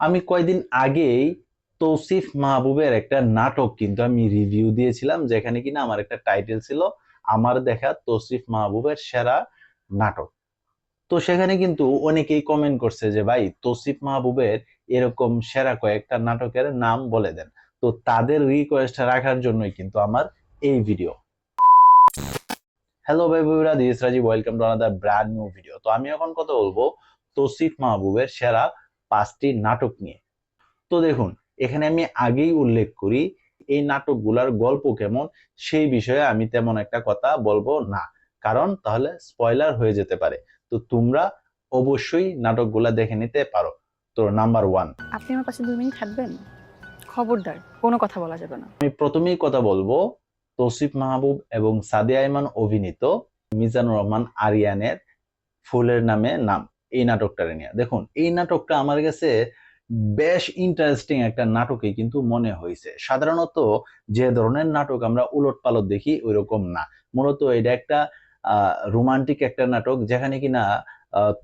আমি কয়দিন আগেই তৌসিফ মাহবুবের একটা নাটক কিন্তু আমি রিভিউ দিয়েছিলাম, যেখানে কিনা আমার একটা টাইটেল ছিল আমার দেখা তৌসিফ মাহবুবের সেরা নাটক। তো সেখানে কিন্তু অনেকেই কমেন্ট করছে যে, ভাই, তৌসিফ মাহবুবের এরকম সেরা কয়েকটা নাটকের নাম বলে দেন। তো তাদের রিকোয়েস্ট রাখার জন্যই কিন্তু আমার এই ভিডিও হ্যালো ভাই বন্ধুরা this Raji welcome to another brand new video তো আমি এখন কথা বলব তৌসিফ মাহবুবের সেরা পাঁচটি নাটক নিয়ে। তো দেখুন এখানে আমি আগেই উল্লেখ করি এই নাটকগুলার গল্প কেমন সেই বিষয়ে আমি তেমন একটা কথা বলব না। কারণ তাহলে স্পয়লার হয়ে যেতে পারে। তো তোমরা অবশ্যই নাটকগুলা দেখে নিতে পারো। তো নাম্বার ওয়ান আপনি আমার পাশে দুই মিনিট থাকবেন? খবরদার কোনো কথা বলা যাবে না। আমি প্রথমেই কথা বলব তৌসিফ মাহবুব এবং সাদিয়া আইমান অভিনীত মিজানুর রহমান আরিয়ানের ফুলের নামে নাম। এই নাটকটা নিয়ে। দেখুন এই নাটকটা আমার কাছে বেশ ইন্টারেস্টিং একটা নাটকই কিন্তু মনে হয়েছে সাধারণত যে ধরনের নাটক আমরা উলট পালট দেখি ওই রকম না। মূলত এটা একটা রোমান্টিক একটা নাটক যেখানে কিনা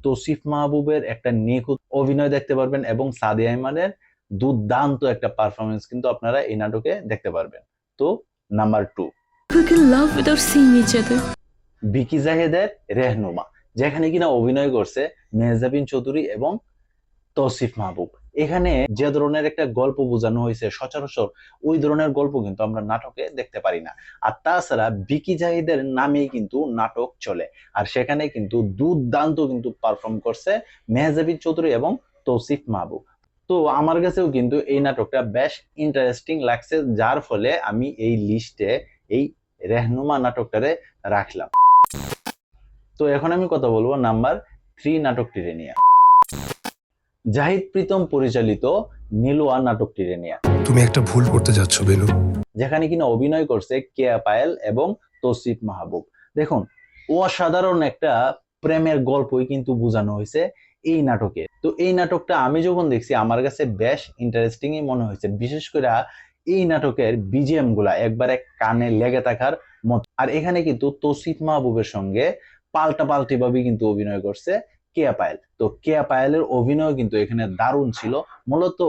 তৌসিফ মাহবুবের একটা নিখুঁত অভিনয় দেখতে পারবেন এবং সাদিয়া ইমানের দুর্দান্ত একটা পারফরমেন্স কিন্তু আপনারা এই নাটকে দেখতে পারবেন। তো নাম্বার টু ভিকি জাহেদের রেহনুমা। যেখানে কিনা অভিনয় করছে মেহজাবিন চৌধুরী এবং তৌসিফ মাহবুব। এখানে যে ধরনের একটা গল্প বোঝানো হয়েছে, সচরাচর ওই ধরনের গল্প কিন্তু আমরা নাটকে দেখতে পারি না। আর তাছাড়া বিকি জাহিদের নামেই কিন্তু নাটক চলে। আর সেখানে কিন্তু দুর্দান্ত কিন্তু পারফর্ম করছে মেহজাবিন চৌধুরী এবং তৌসিফ মাহবুব। তো আমার কাছেও কিন্তু এই নাটকটা বেশ ইন্টারেস্টিং লাগছে, যার ফলে আমি এই লিস্টে এই রেহনুমা নাটকটারে রাখলাম। তো এখন আমি কথা বলব নাম্বার থ্রি নাটকটিরে নিয়ে। জাহিদ প্রীতম পরিচালিত নীলুয়া নাটকটিরে নিয়ে। তুমি একটা ভুল করতে যাচ্ছ বেনু যেখানে কিনা অভিনয় করছে কেয়া পায়েল এবং তৌসিফ মাহবুব। দেখুন অসাধারণ একটা প্রেমের গল্পই কিন্তু বোঝানো হয়েছে এই নাটকে। তো এই নাটকটা আমি যখন দেখছি আমার কাছে বেশ ইন্টারেস্টিংই মনে হয়েছে। বিশেষ করে এই নাটকের বিজিএমগুলা একবারে কানে লেগে থাকার মতো। আর এখানে কিন্তু তৌসিফ মাহবুবের সঙ্গে পাল্টা পাল্টি ভাবে কিন্তু অভিনয় করছে কেয়া পায়েল। তো কেয়া পায়েলের অভিনয় কিন্তু এখানে দারুণ ছিল। মূলত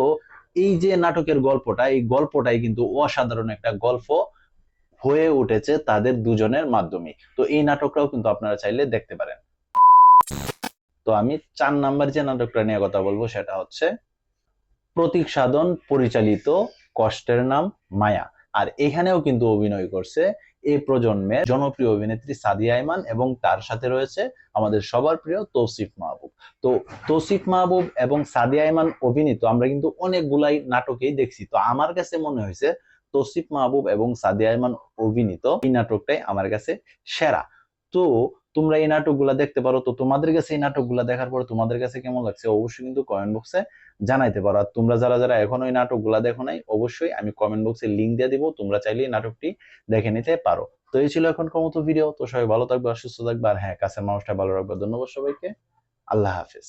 এই যে নাটকের গল্পটা, এই গল্পটাই কিন্তু অসাধারণ একটা গল্প হয়ে উঠেছে তাদের দুজনের মাধ্যমে। তো এই নাটকটাও কিন্তু আপনারা চাইলে দেখতে পারেন। তো আমি চার নাম্বার যে নাটকটা নিয়ে কথা বলব সেটা হচ্ছে প্রতীক সাধন, পরিচালিত কষ্টের নাম মায়া। আর এখানেও কিন্তু অভিনয় করছে এই প্রজন্মের জনপ্রিয় অভিনেত্রী সাদিয়া আইমান এবং তার সাথে রয়েছে আমাদের সবার প্রিয় তৌসিফ মাহবুব। তো তৌসিফ মাহবুব এবং সাদিয়া আইমান অভিনীত আমরা কিন্তু অনেকগুলাই নাটকেই দেখছি। তো আমার কাছে মনে হয়েছে তৌসিফ মাহবুব এবং সাদিয়া আইমান অভিনীত এই নাটকটাই আমার কাছে সেরা। তো তোমরা এই নাটকগুলা দেখতে পারো। তো তোমাদের কাছে এই নাটকগুলা দেখার পর তোমাদের কাছে কেমন লাগছে অবশ্যই কিন্তু কমেন্ট বক্সে জানাইতে পারো। আর তোমরা যারা যারা এখনও এই নাটকগুলা দেখো নাই, অবশ্যই আমি কমেন্ট বক্সে লিঙ্ক দিয়ে দিব, তোমরা চাইলে এই নাটকটি দেখে নিতে পারো। তো এই ছিল এখন কমতো ভিডিও। তো সবাই ভালো থাকবে, সুস্থ থাকবে, আর হ্যাঁ কাছের মানুষটা ভালো রাখবে। ধন্যবাদ সবাইকে। আল্লাহ হাফিজ।